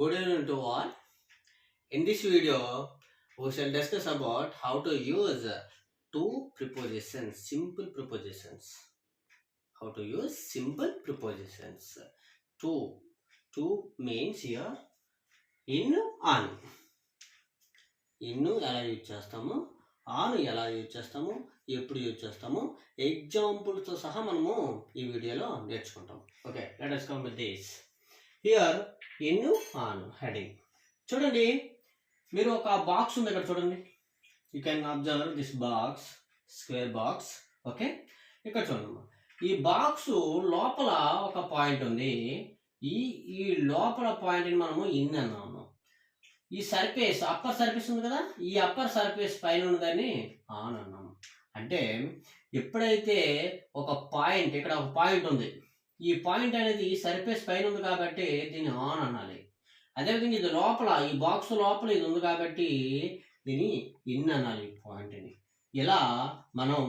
Good evening to all. In this video, we shall discuss about how to use two prepositions, simple prepositions. How to use simple prepositions. Two. Two means here in, on. ఇన్ను ఎలా use చేస్తాము ఆను ఎలా use చేస్తాము ఎప్పుడు use చేస్తాము ఎగ్జాంపుల్తో సహా మనము ఈ వీడియోలో నేర్చుకుంటాం okay let us come with this here in on heading. చూడండి మీరు ఒక బాక్స్ ఉంది ఇక్కడ చూడండి. You can observe this box square box okay ఇక్కడ చూడండి. ఈ బాక్స్ లోపల ఒక పాయింట్ ఉంది. ఈ ఈ లోపల పాయింట్ని మనము ఇన్ అన్నాము. ఈ సర్ఫేస్ అప్పర్ సర్ఫేస్ ఉంది కదా? ఈ అప్పర్ సర్ఫేస్ పైన ఉన్నదాన్ని ఆన్ అన్నాము. అంటే ఎప్పుడైతే ఒక పాయింట్ ఇక్కడ ఒక పాయింట్ ఉంది ఈ పాయింట్ అనేది సర్ఫేస్ పైన ఉంది కాబట్టి దీన్ని ఆన్ అనాలి. అదేవిధంగా ఇది లోపల ఈ బాక్స్ లోపల ఇది ఉంది కాబట్టి దీన్ని ఇన్ అనాలి ఈ పాయింట్ని ఇలా మనం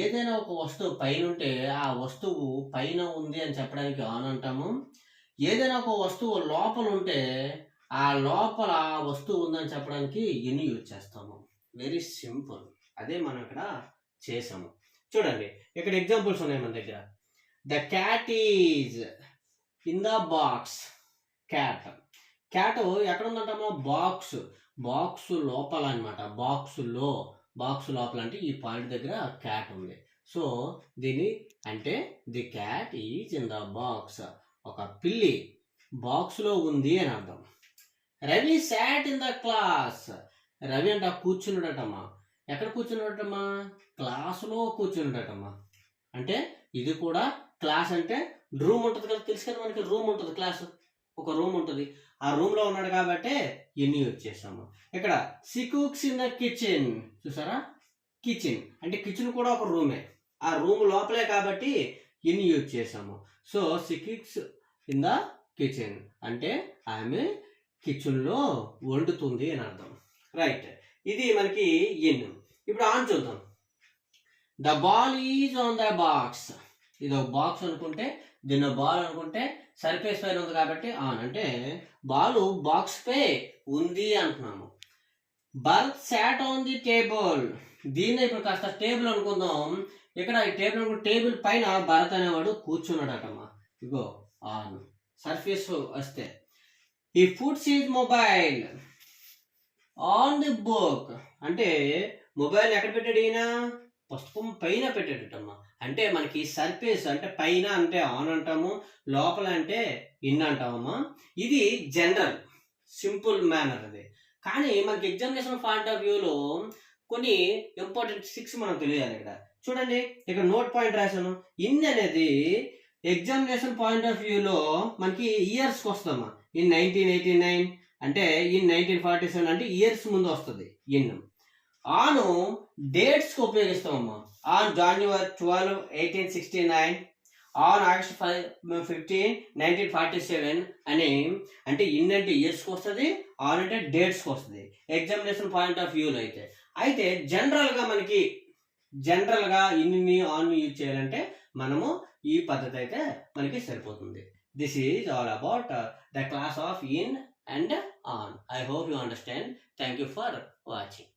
ఏదైనా ఒక వస్తువు పైన ఉంటే ఆ వస్తువు పైన ఉంది అని చెప్పడానికి ఆన్ అంటాము. ఏదైనా ఒక వస్తువు లోపల ఉంటే ఆ లోపల ఆ వస్తువు ఉందని చెప్పడానికి ఎన్ని యూజ్ చేస్తాము. వెరీ సింపుల్ అదే మనం ఇక్కడ చేసాము. చూడండి ఇక్కడ ఎగ్జాంపుల్స్ ఉన్నాయి మన దగ్గర. The cat is in the box cat cat ఎక్కడ ఉందంటామో బాక్స్ బాక్స్ లోపల అనమాట బాక్సులో బాక్స్ లోపల అంటే ఈ పాయింట్ దగ్గర క్యాట్ ఉంది. సో దీని అంటే the cat is in the box ఒక పిల్లి బాక్స్లో ఉంది అని అర్థం. Ravi sat in the class Ravi అంటే కూర్చున్నాడటమ్మా. ఎక్కడ కూర్చున్నాడటమ్మా? క్లాసులో కూర్చున్నాడటమ్మా. అంటే ఇది కూడా క్లాస్ అంటే రూమ్ ఉంటుంది కదా తెలుసు కదా మనకి రూమ్ ఉంటుంది క్లాస్. ఒక రూమ్ ఉంటుంది. ఆ రూమ్లో ఉన్నాడు కాబట్టి ఎన్ని వచ్చేసాము. ఇక్కడ she cooks in the kitchen చూసారా? కిచెన్. అంటే కిచెన్ కూడా ఒక రూమే. ఆ రూమ్ లోపలే కాబట్టి ఎన్ని యూజ్ చేసాము so she cooks in the kitchen. అంటే ఆమె కిచెన్లో వండుతుంది అని అర్థం. రైట్. ఇది మనకి ఎన్. ఇప్పుడు ఆన్ చూద్దాం. The ball is on the box. ఇది ఒక బాక్స్ అనుకుంటే దీన్ని బాల్ అనుకుంటే సర్ఫేస్ పైన ఉంది కాబట్టి ఆన్ అంటే బాలు బాక్స్ పై ఉంది అంటున్నాము. Bird sat on the table దీన్ని ఇప్పుడు కాస్త టేబుల్ అనుకుందాం. ఇక్కడ ఈ టేబుల్ అనుకుంటే టేబుల్ పైన భరత్ అనేవాడు కూర్చున్నాడటమ్మా. ఇగో ఆన్ సర్ఫేస్ వస్తే. ఈ food seize mobile on the book అంటే మొబైల్ ఎక్కడ పెట్టాడు ఈయన? పుస్తకం పైన పెట్టాడటమ్మా అంటే మనకి సర్ఫేస్ అంటే పైన అంటే ఆన్ అంటాము లోపల అంటే ఇన్ అంటామమ్మా. ఇది జనరల్ సింపుల్ మేనర్ అది. కానీ మనకి ఎగ్జామినేషన్ పాయింట్ ఆఫ్ వ్యూలో కొన్ని ఇంపార్టెంట్ సిక్స్ మనం తెలియాలి ఇక్కడ. చూడండి ఇక్కడ నోట్ పాయింట్ రాశాను. ఇన్ అనేది ఎగ్జామినేషన్ పాయింట్ ఆఫ్ వ్యూలో మనకి ఇయర్స్కి వస్తామా ఇన్ నైన్టీన్ ఎయిటీ నైన్ అంటే ఇన్ నైన్టీన్ ఫార్టీ సెవెన్ అంటే ఇయర్స్ ముందు వస్తుంది ఇన్ ఆను డేట్స్కి ఉపయోగిస్తామమ్మా. On January twelve eighteen sixty nine on August five fifteen nineteen forty seven అని అంటే ఇన్ అంటే ఇయర్స్కి వస్తుంది ఆన్ అంటే డేట్స్కి వస్తుంది. ఎగ్జామినేషన్ పాయింట్ ఆఫ్ వ్యూలో అయితే. అయితే జనరల్గా మనకి జనరల్గా ఇన్ని ఆన్ యూజ్ చేయాలంటే మనము ఈ పద్ధతి అయితే మనకి సరిపోతుంది. This is all about the class of in and on I hope you understand thank you for watching